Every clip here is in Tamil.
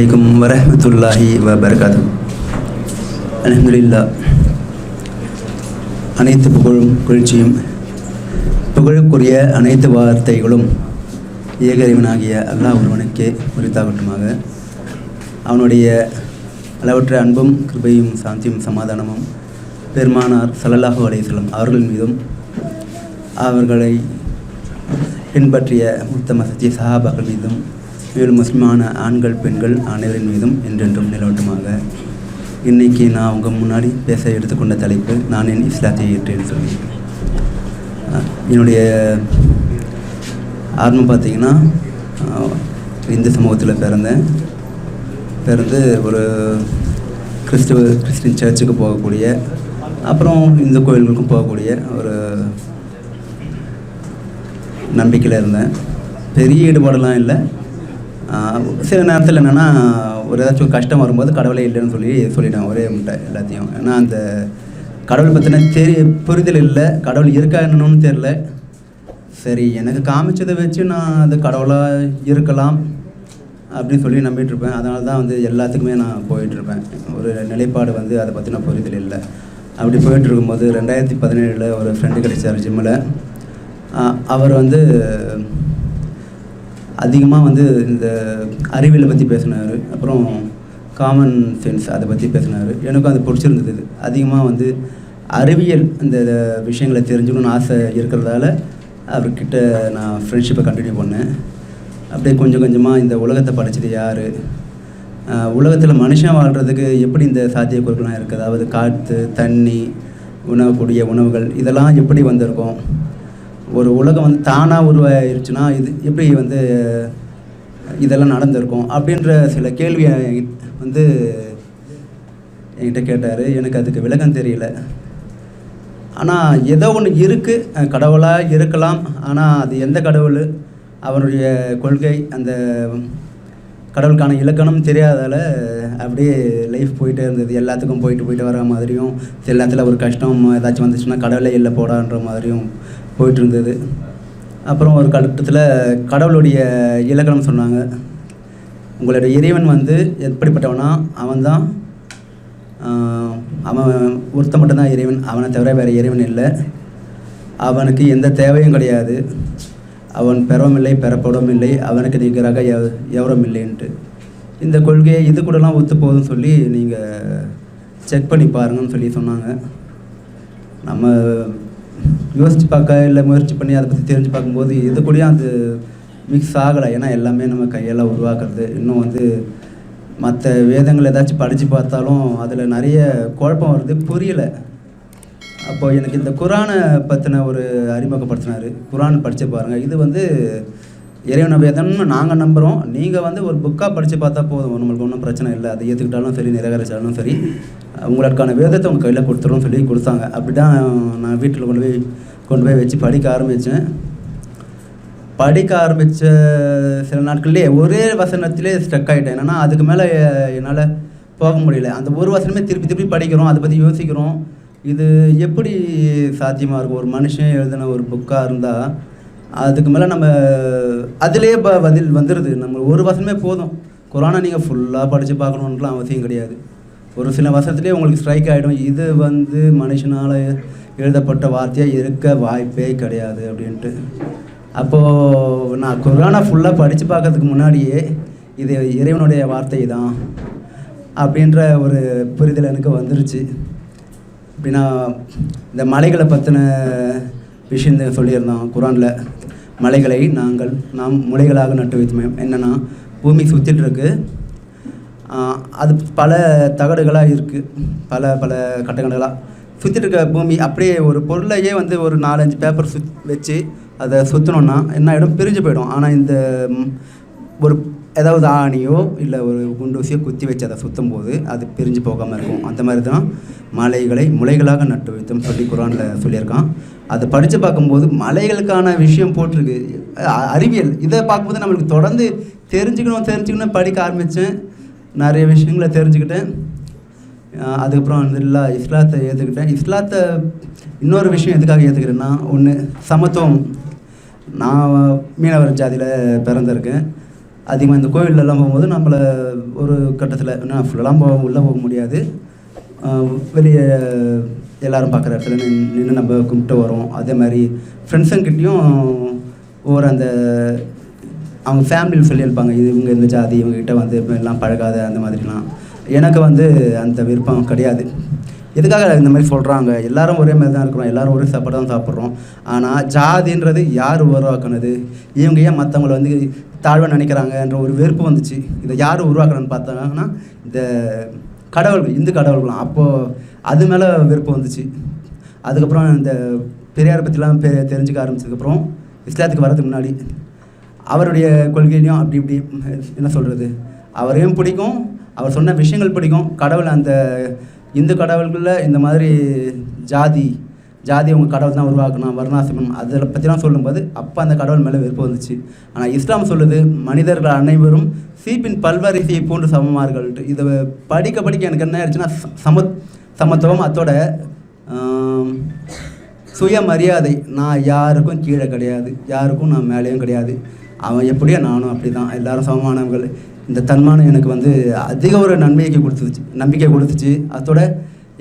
அலைக்கும் வரஹ்மத்துல்லாஹி வபரகாத்து அல்ஹம்துலில்லா அனைத்து புகழும் புகழ்ச்சியும் புகழுக்குரிய அனைத்து வார்த்தைகளும் ஏகறிவனாகிய அல்லாஹ் ஒருவனுக்கே உரித்தாகட்டுமாக. அவனுடைய அளவற்ற அன்பும் கிருபையும் சாந்தியும் சமாதானமும் பெருமானார் ஸல்லல்லாஹு அலையம் அவர்கள் மீதும் அவர்களை பின்பற்றிய உத்தம சத்திய சஹாபாக்கள் மீதும் மேலும் முஸ்லிமான ஆண்கள் பெண்கள் அனைவரின் மீதும் என்றென்றும் நிலவட்டுமாக. இன்னைக்கு நான் உங்கள் முன்னாடி பேச எடுத்துக்கொண்ட தலைப்பு நான் என் இஸ்லாத்தை ஏற்றேன்னு சொல்லி. என்னுடைய ஆர்வம் பார்த்தீங்கன்னா இந்து சமூகத்தில் பிறந்தேன் பிறந்து ஒரு கிறிஸ்துவ கிறிஸ்டின் சர்ச்சுக்கு போகக்கூடிய அப்புறம் இந்து கோயில்களுக்கும் போகக்கூடிய ஒரு நம்பிக்கையில் இருந்தேன். பெரிய ஈடுபாடெல்லாம் இல்லை. சில நேரத்தில் என்னென்னா ஒரு ஏதாச்சும் கஷ்டம் வரும்போது கடவுளே இல்லைன்னு சொல்லி சொல்லிட்டேன் ஒரே முட்டை எல்லாத்தையும். ஏன்னா அந்த கடவுள் பற்றின தெரிய புரிதல் இல்லை கடவுள் இருக்கா என்னன்னு தெரில சரி எனக்கு காமிச்சதை வச்சு நான் அது கடவுளாக இருக்கலாம் அப்படின்னு சொல்லி நம்பிட்டு இருப்பேன். அதனால தான் வந்து எல்லாத்துக்குமே நான் போயிட்டுருப்பேன் ஒரு நிலைப்பாடு வந்து அதை பற்றின புரிதல் இல்லை. அப்படி போயிட்டு இருக்கும்போது ரெண்டாயிரத்தி பதினேழில் ஒரு ஃப்ரெண்டு கிடைச்சார் ஜிம்மில். அவர் வந்து அதிகமாக வந்து இந்த அறிவியலை பற்றி பேசினார். அப்புறம் காமன் சென்ஸ் அதை பற்றி பேசினார். எனக்கும் அது பிடிச்சிருந்தது அதிகமாக வந்து அறிவியல் இந்த விஷயங்களை தெரிஞ்சுக்கணும்னு ஆசை இருக்கிறதால அவர்கிட்ட நான் ஃப்ரெண்ட்ஷிப்பை கண்டினியூ பண்ணேன். அப்படியே கொஞ்சம் கொஞ்சமாக இந்த உலகத்தை படைச்சது யார்? உலகத்தில் மனுஷன் வாழ்கிறதுக்கு எப்படி இந்த சாத்தியக்கூறுகள்லாம் இருக்குது? அதாவது காற்று தண்ணி உணவக்கூடிய உணவுகள் இதெல்லாம் எப்படி வந்திருக்கும்? ஒரு உலகம் வந்து தானாக உருவாயிருச்சுன்னா இது எப்படி வந்து இதெல்லாம் நடந்திருக்கும் அப்படின்ற சில கேள்வியை வந்து என்கிட்ட கேட்டார். எனக்கு அதுக்கு விளக்கம் தெரியல. ஆனால் ஏதோ ஒன்று இருக்குது கடவுளாக இருக்கலாம். ஆனால் அது எந்த கடவுள்? அவனுடைய கொள்கை அந்த கடவுளுக்கான இலக்கணம் தெரியாதால் அப்படியே லைஃப் போயிட்டே இருந்தது. எல்லாத்துக்கும் போயிட்டு போயிட்டு வர மாதிரியும் சில ஒரு கஷ்டம் ஏதாச்சும் வந்துச்சுன்னா கடவுளே இல்லை போடான்ற மாதிரியும் போயிட்டு இருந்தது அப்புறம் ஒரு கட்டத்தில் கடவுளுடைய இலக்கணம் சொன்னாங்க. உங்களுடைய இறைவன் வந்து எப்படிப்பட்டவனா? அவன்தான் தான் அவன் ஒருத்த மட்டும்தான் இறைவன். அவனை தவிர வேறு இறைவன் இல்லை. அவனுக்கு எந்த தேவையும் கிடையாது. அவன் பெறவும் இல்லை பெறப்படவும் இல்லை. அவனுக்கு நிகராக எவ் எவரும் இல்லைன்ட்டு. இந்த கொள்கையை இது கூடலாம் ஒத்து போகுதுன்னு சொல்லி நீங்கள் செக் பண்ணி பாருங்கன்னு சொல்லி சொன்னாங்க. நம்ம யோசித்து பார்க்க இல்லை முயற்சி பண்ணி அதை பற்றி தெரிஞ்சு பார்க்கும்போது இது கூடயும் அது மிக்ஸ் ஆகலை. ஏன்னா எல்லாமே நம்ம கையால் உருவாக்குறது. இன்னும் வந்து மற்ற வேதங்கள் ஏதாச்சும் படித்து பார்த்தாலும் அதில் நிறைய குழப்பம் வருது. புரியலை. அப்போது எனக்கு இந்த குரானை பற்றின ஒரு அறிமுகப்படுத்தினார். குரான் படித்து பாருங்கள் இது வந்து இறைவன வேதம்னு நாங்கள் நம்புகிறோம் நீங்கள் வந்து ஒரு புக்காக படித்து பார்த்தா போதும். நம்மளுக்கு ஒன்றும் பிரச்சனை இல்லை. அதை ஏற்றுக்கிட்டாலும் சரி நிராகரிச்சாலும் சரி உங்களுக்கான வேதத்தை உங்கள் கையில் கொடுத்துரும் சொல்லி கொடுத்தாங்க. அப்படி தான் நான் வீட்டில் கொண்டு போய் கொண்டு போய் வச்சு படிக்க ஆரம்பித்தேன் படிக்க ஆரம்பித்த சில நாட்கள்லேயே ஒரே வசனத்திலே ஸ்டக் ஆகிட்டேன் என்னன்னா அதுக்கு மேலே என்னால் போக முடியல. அந்த ஒரு வசனமே திருப்பி திருப்பி படிக்கிறோம் அதை பற்றி யோசிக்கிறோம். இது எப்படி சாத்தியமாக இருக்கும்? ஒரு மனுஷன் எழுதின ஒரு புக்காக இருந்தால் அதுக்கு மேலே நம்ம அதிலே ப பதில் வந்துடுது நம்ம ஒரு வசனமே போதும். குரானை நீங்கள் ஃபுல்லாக படித்து பார்க்கணுன்லாம் அவசியம் கிடையாது. ஒரு சில வசனத்திலே உங்களுக்கு ஸ்ட்ரைக் ஆகிடும் இது வந்து மனுஷனால் எழுதப்பட்ட வார்த்தையாக இருக்க வாய்ப்பே கிடையாது அப்படின்ட்டு. அப்போது நான் குரானை ஃபுல்லாக படித்து பார்க்கறதுக்கு முன்னாடியே இது இறைவனுடைய வார்த்தை தான் அப்படின்ற ஒரு புரிதல் எனக்கு வந்துருச்சு. அப்படின்னா இந்த மலைகளை பற்றின விஷயம் சொல்லியிருந்தோம் குரானில். மலைகளை நாங்கள் நாம் முளைகளாக நட்டு வைத்தோம். என்னென்னா பூமி சுற்றிட்டு இருக்கு. அது பல தகடுகளாக இருக்குது பல பல கட்டங்களாக. சுற்றிட்டு இருக்க பூமி அப்படியே ஒரு பொருளையே வந்து ஒரு நாலஞ்சு பேப்பர் சுத் வச்சு அதை சுற்றினோன்னா என்ன ஆகிடும் பிரிஞ்சு போயிடும். ஆனால் இந்த ஒரு ஏதாவது ஆணியோ இல்லை ஒரு குண்டூசியோ குத்தி வச்சு அதை சுற்றும் போது அது பிரிஞ்சு போகாமல் இருக்கும். அந்த மாதிரி தான் மலைகளை முளைகளாக நட்டு வைத்தோம் சொல்லி குரானில் சொல்லியிருக்கான். அதை படித்து பார்க்கும்போது மலைகளுக்கான விஷயம் போட்டிருக்கு. அ- அறிவியல். இதை பார்க்கும்போது நம்மளுக்கு தொடர்ந்து தெரிஞ்சுக்கணும் தெரிஞ்சுக்கணும் படிக்க ஆரம்பித்தேன் நிறைய விஷயங்களை தெரிஞ்சுக்கிட்டேன். அதுக்கப்புறம் வந்து இல்லை இஸ்லாத்தை ஏற்றுக்கிட்டேன் இஸ்லாத்தை இன்னொரு விஷயம் எதுக்காக ஏற்றுக்கிறேன்னா ஒன்று சமத்துவம். நான் மீனவர் ஜாதியில் பிறந்திருக்கேன். அதிகமாக இந்த கோவிலெலாம் போகும்போது நம்மளை ஒரு கட்டத்தில் என்ன ஃபுல்லெல்லாம் போக உள்ளே போக முடியாது. வெளியே எல்லோரும் பார்க்குற இடத்துல நின்று நம்ம கும்பிட்டு வரோம். அதே மாதிரி ஃப்ரெண்ட்ஸுங்கிட்டையும் ஒரு அந்த அவங்க ஃபேமிலியில் சொல்லியிருப்பாங்க இது இவங்க இந்த ஜாதி இவங்ககிட்ட வந்து இப்ப எல்லாம் பழகாத அந்த மாதிரிலாம். எனக்கு வந்து அந்த விருப்பம் கிடையாது. எதுக்காக இந்த மாதிரி சொல்கிறாங்க எல்லாரும் ஒரே மாதிரி தான் இருக்கிறோம். எல்லாரும் ஒரே சாப்பாடு தான் சாப்பிட்றோம். ஆனால் ஜாதின்றது யார் உருவாக்குனது? இவங்க ஏன் மற்றவங்கள வந்து தாழ்வாக நினைக்கிறாங்கன்ற ஒரு வெறுப்பு வந்துச்சு. இதை யார் உருவாக்குறன்னு பார்த்தாங்கன்னா இந்த கடவுள்கள் இந்து கடவுள்களாம் அப்போது அது மேலே வெறுப்பு வந்துச்சு. அதுக்கப்புறம் இந்த பெரியாரை பற்றிலாம் பெ தெரிஞ்சுக்க ஆரம்பிச்சதுக்கப்புறம் இஸ்லாத்துக்கு வரதுக்கு முன்னாடி அவருடைய கொள்கையிலையும் அப்படி இப்படி என்ன சொல்கிறது அவரையும் பிடிக்கும். அவர் சொன்ன விஷயங்கள் பிடிக்கும். கடவுள் அந்த இந்து கடவுள்களில் இந்த மாதிரி ஜாதி ஜாதி அவங்க கடவுள் தான் உருவாக்கணும் வர்ணாசிரமம் அதில் பற்றிலாம் சொல்லும்போது அப்போ அந்த கடவுள் மேலே விருப்பம் வந்துச்சு. ஆனால் இஸ்லாம் சொல்லுது மனிதர்கள் அனைவரும் சீப்பின் பல்வரிசையை போன்று சமமார்கள்ட்டு இதை படிக்க படிக்க எனக்கு என்ன ஆயிடுச்சுன்னா சம சமத்துவம் அதோட சுயமரியாதை. நான் யாருக்கும் கீழே கிடையாது யாருக்கும் நான் மேலேயும் கிடையாது. அவன் எப்படியோ நானும் அப்படி தான் எல்லாரும் சமமானவர்கள். இந்த தன்மானம் எனக்கு வந்து அதிக ஒரு நன்மையை கொடுத்துச்சு நம்பிக்கை கொடுத்துச்சு. அதோட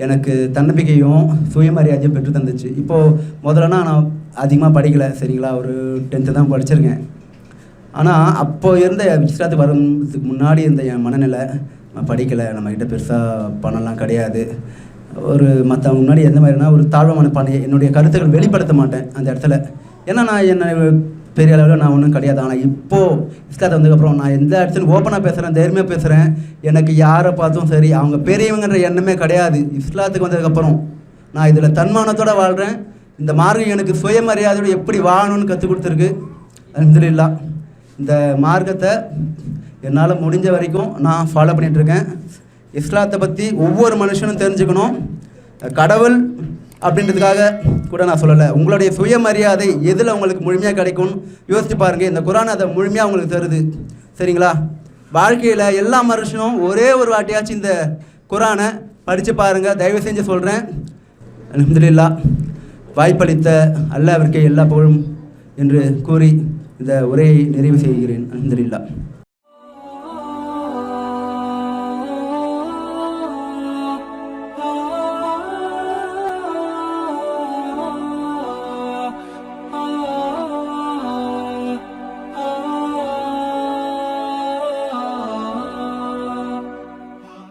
எனக்கு தன்னம்பிக்கையும் சுயமரியாதையும் பெற்று தந்துச்சு. இப்போது முதல்லனா நான் அதிகமாக படிக்கலை சரிங்களா? ஒரு டென்த்து தான் படிச்சிருக்கேன். ஆனால் அப்போ இருந்த இஸ்லாத்துக்கு வரதுக்கு முன்னாடி இருந்த என் மனநிலை நான் படிக்கலை நம்மக்கிட்ட பெருசாக பணம்லாம் கிடையாது. ஒரு மற்றவங்க முன்னாடி எந்த மாதிரினா ஒரு தாழ்வான பண்ணி என்னுடைய கருத்துக்கள் வெளிப்படுத்த மாட்டேன் அந்த இடத்துல. ஏன்னா நான் என்னை பெரிய அளவில் நான் ஒன்றும் கிடையாது. ஆனால் இப்போது இஸ்லாத்தை வந்ததுக்கப்புறம் நான் எந்த இடத்துலையும் ஓப்பனாக பேசுகிறேன் தைரியமாக பேசுகிறேன் எனக்கு யாரை பார்த்தும் சரி அவங்க பெரியவங்கன்ற எண்ணமே கிடையாது. இஸ்லாத்துக்கு வந்ததுக்கப்புறம் நான் இதில் தன்மானத்தோடு வாழ்கிறேன் இந்த மார்க்கம் எனக்கு சுயமரியாதையோடு எப்படி வாழணும்னு கற்றுக் கொடுத்துருக்கு. அல்ஹம்துலில்லாஹ் இந்த மார்க்கத்தை என்னால் முடிஞ்ச வரைக்கும் நான் ஃபாலோ பண்ணிகிட்ருக்கேன் இஸ்லாத்தை பற்றி ஒவ்வொரு மனுஷனும் தெரிஞ்சுக்கணும். கடவுள் அப்படின்றதுக்காக கூட நான் சொல்லலை. உங்களுடைய சுயமரியாதை எதில் உங்களுக்கு முழுமையாக கிடைக்கும்னு யோசிச்சு பாருங்கள் இந்த குரான் அதை முழுமையாக உங்களுக்கு தருது. சரிங்களா? வாழ்க்கையில் எல்லா மனுஷனும் ஒரே ஒரு வாட்டியாச்சும் இந்த குரானை படித்து பாருங்கள் தயவு செஞ்சு சொல்கிறேன் அலமதுல்லா வாய்ப்பளித்த அல்லாஹ்விற்கே எல்லா புகழும் என்று கூறி இந்த உரையை நிறைவு செய்கிறேன். அலமதுல்லா